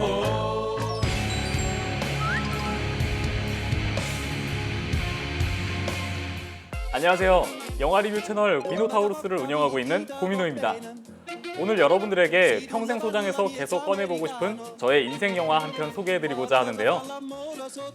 Oh. 안녕하세요. 영화 리뷰 채널 미노타우루스를 운영하고 있는 고민호입니다. 오늘 여러분들에게 평생 소장해서 계속 꺼내보고 싶은 저의 인생 영화 한 편 소개해드리고자 하는데요.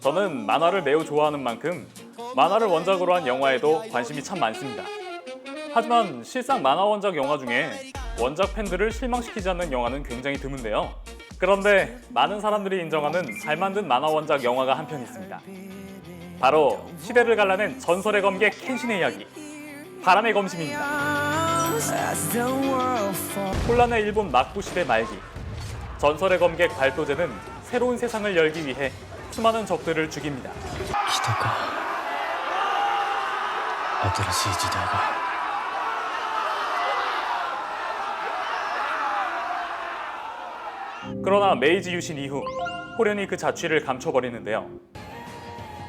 저는 만화를 매우 좋아하는 만큼 만화를 원작으로 한 영화에도 관심이 참 많습니다. 하지만 실상 만화 원작 영화 중에 원작 팬들을 실망시키지 않는 영화는 굉장히 드문데요. 그런데 많은 사람들이 인정하는 잘 만든 만화 원작 영화가 한 편 있습니다. 바로 시대를 갈라낸 전설의 검객 켄신의 이야기, 바람의 검심입니다. 혼란의 일본 막부 시대 말기, 전설의 검객 발도제는 새로운 세상을 열기 위해 수많은 적들을 죽입니다. 시대가, 새로운 시대가 그러나 메이지 유신 이후 호련이 그 자취를 감춰버리는데요.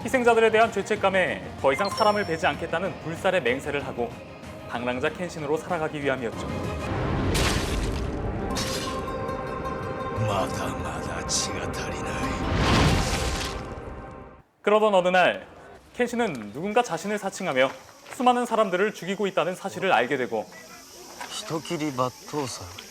희생자들에 대한 죄책감에 더 이상 사람을 베지 않겠다는 불살의 맹세를 하고 방랑자 켄신으로 살아가기 위함이었죠. 마다마다 치가 다리나이. 그러던 어느 날 켄신은 누군가 자신을 사칭하며 수많은 사람들을 죽이고 있다는 사실을 알게 되고 히토끼리 마토사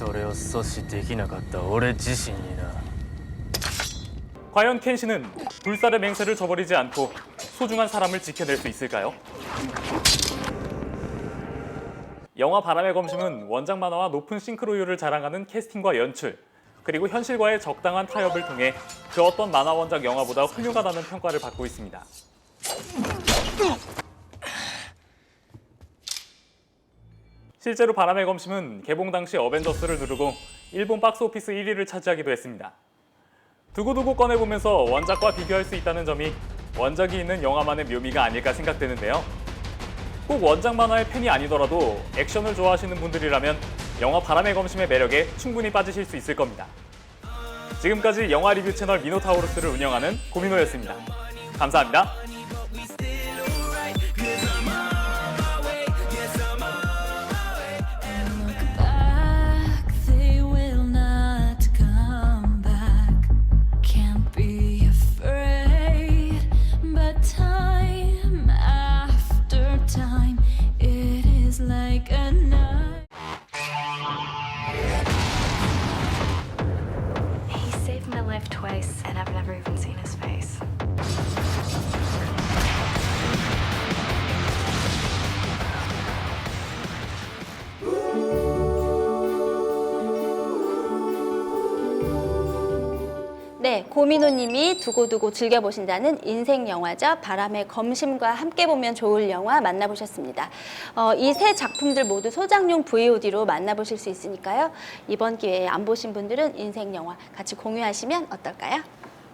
それを阻止できなかった俺自身にな 과연 켄신은 불살의 맹세를 저버리지 않고 소중한 사람을 지켜낼 수 있을까요? 영화 바람의 검심은 원작 만화와 높은 싱크로율을 자랑하는 캐스팅과 연출, 그리고 현실과의 적당한 타협을 통해 그 어떤 만화 원작 영화보다 훌륭하다는 평가를 받고 있습니다. 실제로 바람의 검심은 개봉 당시 어벤져스를 누르고 일본 박스오피스 1위를 차지하기도 했습니다. 두고두고 꺼내보면서 원작과 비교할 수 있다는 점이 원작이 있는 영화만의 묘미가 아닐까 생각되는데요. 꼭 원작 만화의 팬이 아니더라도 액션을 좋아하시는 분들이라면 영화 바람의 검심의 매력에 충분히 빠지실 수 있을 겁니다. 지금까지 영화 리뷰 채널 미노타우루스를 운영하는 고민호였습니다. 감사합니다. And I've never even seen his face. 고민호님이 두고두고 즐겨보신다는 인생 영화죠. 바람의 검심과 함께 보면 좋을 영화 만나보셨습니다. 어, 이 세 작품들 모두 소장용 VOD로 만나보실 수 있으니까요. 이번 기회에 안 보신 분들은 인생 영화 같이 공유하시면 어떨까요?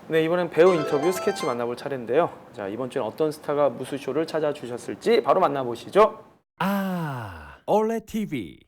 네, 이번엔 배우 인터뷰 스케치 만나볼 차례인데요. 자, 이번 주엔 어떤 스타가 무수쇼를 찾아주셨을지 바로 만나보시죠. 아, 올레 TV.